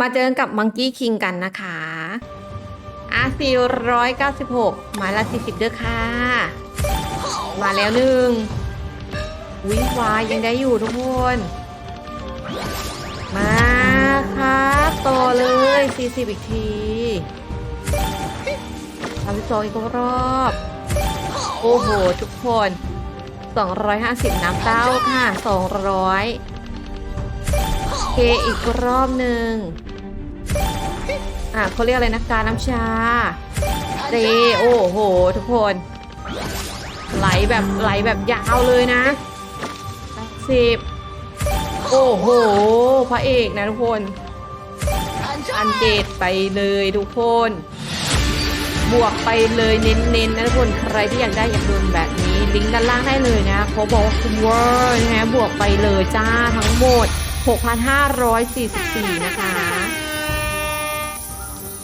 มาเจอกับมังกี้คิงกันนะคะอะ496หกมายละ40เด้อค่ะ มาแล้วหนึ่งวิวายยังได้อยู่ทุกคน มาครับต่อเลย40อีกที32อีกรอบ โอ้โห ทุกคน250น้ำเต้าค่ะ200 เคอีกรอบหนึ่งอะเขาเรียกอะไรนะการน้ำชาเตโอ้โห ทุกคน ไหลแบบไหลแบบยาวเลยนะสิบโอ้โห พระเอกนะทุกคน อันเจดไปเลยทุกคน บวกไปเลยเน้นๆนะทุกคน ใครที่อยากได้อยากโดนแบบนี้ ลิงก์ด้านล่างได้เลยนะเขาบอกว่าคุ้มเวอร์นะฮะบวกไปเลยจ้าทั้งหมด 6,544 นะคะ